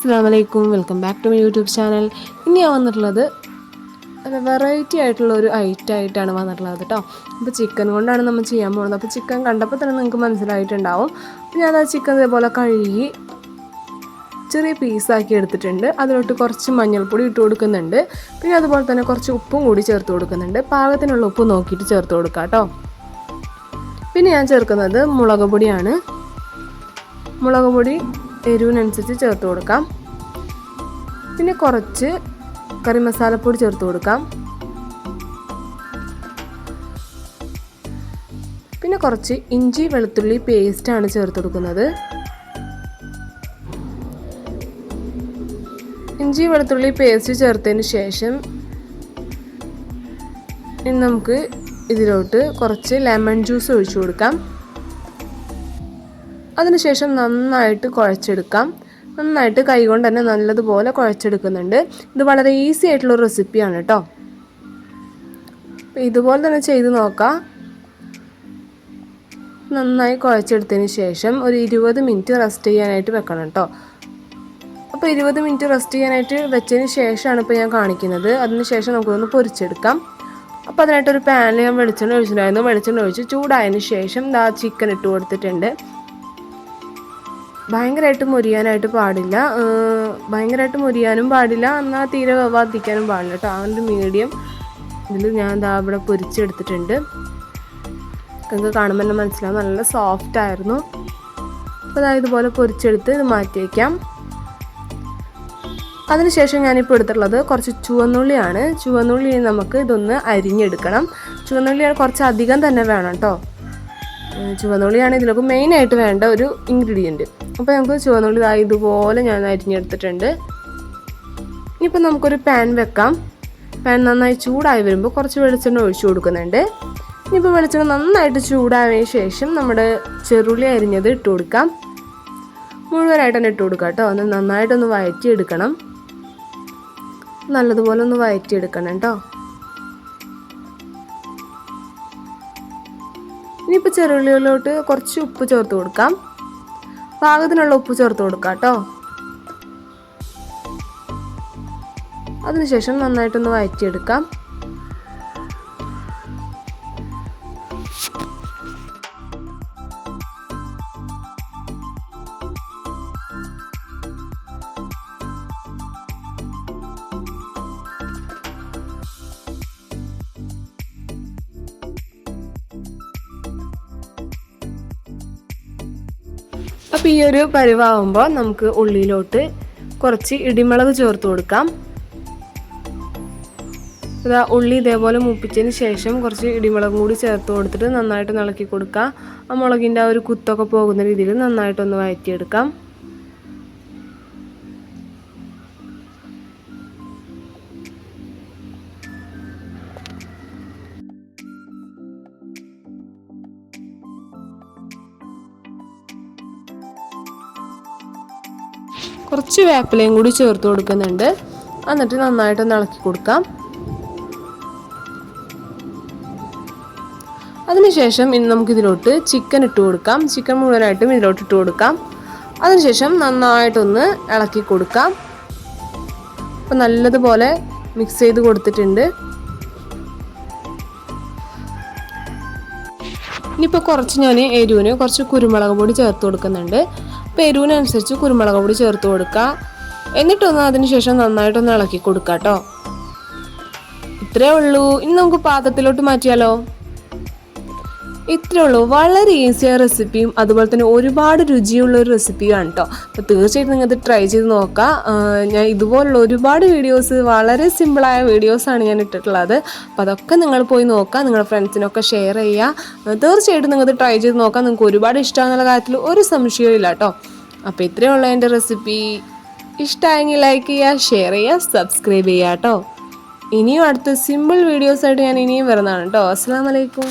അസ്സാം വലൈക്കും welcome back to my YouTube channel ഇനി ഞാൻ വന്നിട്ടുള്ളത് വെറൈറ്റി ആയിട്ടുള്ള ഒരു ഐറ്റം ആയിട്ടാണ് വന്നിട്ടുള്ളത് കേട്ടോ അപ്പോൾ ചിക്കൻ കൊണ്ടാണ് നമ്മൾ ചെയ്യാൻ പോകുന്നത്. അപ്പോൾ ചിക്കൻ കണ്ടപ്പോൾ തന്നെ നിങ്ങൾക്ക് മനസ്സിലായിട്ടുണ്ടാവും. അപ്പോൾ ഞാൻ ആ ചിക്കൻ ഇതേപോലെ കഴുകി ചെറിയ പീസാക്കി എടുത്തിട്ടുണ്ട്. അതിലോട്ട് കുറച്ച് മഞ്ഞൾപ്പൊടി ഇട്ട് കൊടുക്കുന്നുണ്ട്. പിന്നെ അതുപോലെ തന്നെ കുറച്ച് ഉപ്പും കൂടി ചേർത്ത് കൊടുക്കുന്നുണ്ട്. പാകത്തിനുള്ള ഉപ്പ് നോക്കിയിട്ട് ചേർത്ത് കൊടുക്കാം കേട്ടോ പിന്നെ ഞാൻ ചേർക്കുന്നത് മുളക് പൊടിയാണ്. മുളക് പൊടി എരിവിനനുസരിച്ച് ചേർത്ത് കൊടുക്കാം. പിന്നെ കുറച്ച് കറി മസാലപ്പൊടി ചേർത്ത് കൊടുക്കാം. പിന്നെ കുറച്ച് ഇഞ്ചി വെളുത്തുള്ളി പേസ്റ്റാണ് ചേർത്ത് കൊടുക്കുന്നത്. ഇഞ്ചി വെളുത്തുള്ളി പേസ്റ്റ് ചേർത്തതിന് ശേഷം ഇനി നമുക്ക് ഇതിലോട്ട് കുറച്ച് ലെമൺ ജ്യൂസ് ഒഴിച്ചു കൊടുക്കാം. അതിനുശേഷം നന്നായിട്ട് കുഴച്ചെടുക്കാം. നന്നായിട്ട് കൈകൊണ്ട് തന്നെ നല്ലതുപോലെ കുഴച്ചെടുക്കുന്നുണ്ട്. ഇത് വളരെ ഈസി ആയിട്ടുള്ള റെസിപ്പിയാണ് കേട്ടോ. ഇതുപോലെ തന്നെ ചെയ്ത് നോക്കാം. നന്നായി കുഴച്ചെടുത്തതിന് ശേഷം ഒരു ഇരുപത് മിനിറ്റ് റെസ്റ്റ് ചെയ്യാനായിട്ട് വെക്കണം കേട്ടോ. അപ്പോൾ ഇരുപത് മിനിറ്റ് റെസ്റ്റ് ചെയ്യാനായിട്ട് വെച്ചതിന് ശേഷമാണ് ഇപ്പോൾ ഞാൻ കാണിക്കുന്നത്. അതിന് ശേഷം നമുക്കൊന്ന് പൊരിച്ചെടുക്കാം. അപ്പോൾ അതിനായിട്ടൊരു പാനിൽ ഞാൻ വെളിച്ചെണ്ണ ഒഴിച്ചിട്ടുണ്ടായിരുന്നു. വെളിച്ചെണ്ണ ഒഴിച്ച് ചൂടായതിന് ശേഷം ദാ ചിക്കൻ ഇട്ട് കൊടുത്തിട്ടുണ്ട്. ഭയങ്കരമായിട്ട് മുരിയാനായിട്ട് പാടില്ല. ഭയങ്കരമായിട്ട് മുരിയാനും പാടില്ല. എന്നാൽ തീരെ വേവാതിരിക്കാനും പാടില്ല കേട്ടോ. ആ ഒരു മീഡിയം ഇതിൽ ഞാൻ ദാ ഇവിടെ പൊരിച്ചെടുത്തിട്ടുണ്ട്. നിങ്ങൾക്ക് കാണുമ്പോൾ തന്നെ മനസ്സിലാവും. നല്ല സോഫ്റ്റ് ആയിരുന്നു. അപ്പോൾ അതായത് ഇതുപോലെ പൊരിച്ചെടുത്ത് ഇത് മാറ്റി വയ്ക്കാം അതിനുശേഷം ഞാനിപ്പോൾ എടുത്തിട്ടുള്ളത് കുറച്ച് ചുവന്നുള്ളിയാണ്. ചുവന്നുള്ളി നമുക്ക് ഇതൊന്ന് അരിഞ്ഞെടുക്കണം. ചുവന്നുള്ളി കുറച്ച് അധികം തന്നെ വേണം കേട്ടോ. ചുവന്നുള്ളിയാണ് ഇതിലൊക്കെ മെയിനായിട്ട് വേണ്ട ഒരു ഇൻഗ്രീഡിയന്റ് അപ്പോൾ നമുക്ക് ചുവന്നുള്ളി ഇതുപോലെ ഞാൻ അരിഞ്ഞെടുത്തിട്ടുണ്ട്. ഇനിയിപ്പോൾ നമുക്കൊരു പാൻ വെക്കാം. പാൻ നന്നായി ചൂടായി വരുമ്പോൾ കുറച്ച് വെളിച്ചെണ്ണ ഒഴിച്ചു കൊടുക്കുന്നുണ്ട്. ഇനിയിപ്പോൾ വെളിച്ചെണ്ണ നന്നായിട്ട് ചൂടായതിനു ശേഷം നമ്മുടെ ചെറുള്ളി അരിഞ്ഞത് ഇട്ട് കൊടുക്കാം. മുഴുവനായിട്ട് തന്നെ ഇട്ട് കൊടുക്കാം കേട്ടോ. ഒന്ന് നന്നായിട്ടൊന്ന് വഴറ്റിയെടുക്കണം നല്ലതുപോലെ ഒന്ന് വഴറ്റിയെടുക്കണം കേട്ടോ. ഇനിയിപ്പോൾ ചെറുള്ളിയിലോട്ട് കുറച്ച് ഉപ്പ് ചേർത്ത് കൊടുക്കാം. പാകത്തിനുള്ള ഉപ്പ് ചേർത്ത് കൊടുക്കാം കേട്ടോ. അതിനുശേഷം നന്നായിട്ടൊന്ന് വഴറ്റിയെടുക്കാം അപ്പോൾ ഈ ഒരു പരിവാകുമ്പോൾ നമുക്ക് ഉള്ളിയിലോട്ട് കുറച്ച് ഇടിമുളക് ചേർത്ത് കൊടുക്കാം. അതാ ഉള്ളി ഇതേപോലെ മുപ്പിച്ചതിന് ശേഷം കുറച്ച് ഇടിമുളകും കൂടി ചേർത്ത് കൊടുത്തിട്ട് നന്നായിട്ട് ഇളക്കി കൊടുക്കുക ആ മുളകിന്റെ ആ ഒരു കുത്തൊക്കെ പോകുന്ന രീതിയിൽ നന്നായിട്ടൊന്ന് വഴറ്റിയെടുക്കാം. കുറച്ച് വേപ്പിലയും കൂടി ചേർത്ത് കൊടുക്കുന്നുണ്ട്. എന്നിട്ട് നന്നായിട്ട് ഇളക്കി കൊടുക്കാം. അതിനുശേഷം ഇനി നമുക്കിതിലോട്ട് ചിക്കൻ ഇട്ട് കൊടുക്കാം. ചിക്കൻ മുഴുവനായിട്ടും ഇതിലോട്ട് ഇട്ട് കൊടുക്കാം. അതിനുശേഷം നന്നായിട്ടൊന്ന് ഇളക്കി കൊടുക്കാം. അപ്പം നല്ലതുപോലെ മിക്സ് ചെയ്ത് കൊടുത്തിട്ടുണ്ട്. ഇനിയിപ്പോൾ കുറച്ച് ഞാൻ എരിവിന് കുറച്ച് കുരുമുളക് പൊടി ചേർത്ത് കൊടുക്കുന്നുണ്ട്. അപ്പോൾ എരിവിനനുസരിച്ച് കുരുമുളക് പൊടി ചേർത്ത് കൊടുക്കുക. എന്നിട്ടൊന്ന് അതിന് ശേഷം നന്നായിട്ടൊന്ന് ഇളക്കി കൊടുക്കുക കേട്ടോ ഇത്രേ ഉള്ളൂ. ഇനി നമുക്ക് പാത്രത്തിലോട്ട് മാറ്റിയാലോ? ഇത്രേ ഉള്ളൂ വളരെ ഈസിയായ റെസിപ്പിയും അതുപോലെ തന്നെ ഒരുപാട് രുചിയുള്ള ഒരു റെസിപ്പിയാണ് കേട്ടോ അപ്പോൾ തീർച്ചയായിട്ടും നിങ്ങൾക്ക് ട്രൈ ചെയ്ത് നോക്കാം. ഞാൻ ഇതുപോലുള്ള ഒരുപാട് വീഡിയോസ് വളരെ സിമ്പിളായ വീഡിയോസാണ് ഞാൻ ഇട്ടിട്ടുള്ളത്. അപ്പോൾ അതൊക്കെ നിങ്ങൾ പോയി നോക്കുക നിങ്ങളുടെ ഫ്രണ്ട്സിനൊക്കെ ഷെയർ ചെയ്യുക തീർച്ചയായിട്ടും നിങ്ങൾക്ക് ട്രൈ ചെയ്ത് നോക്കാം. നിങ്ങൾക്ക് ഒരുപാട് ഇഷ്ടമാണെന്നുള്ള കാര്യത്തിൽ ഒരു സംശയവും ഇല്ല കേട്ടോ അപ്പോൾ ഇത്രയേ ഉള്ള എന്റെ റെസിപ്പി ഇഷ്ടമായെങ്കിൽ ലൈക്ക് ചെയ്യുക ഷെയർ ചെയ്യുക സബ്സ്ക്രൈബ് ചെയ്യുക കേട്ടോ ഇനിയും അടുത്ത സിമ്പിൾ വീഡിയോസായിട്ട് ഞാൻ ഇനിയും വരുന്നതാണ് കേട്ടോ അസ്സാം വലൈക്കും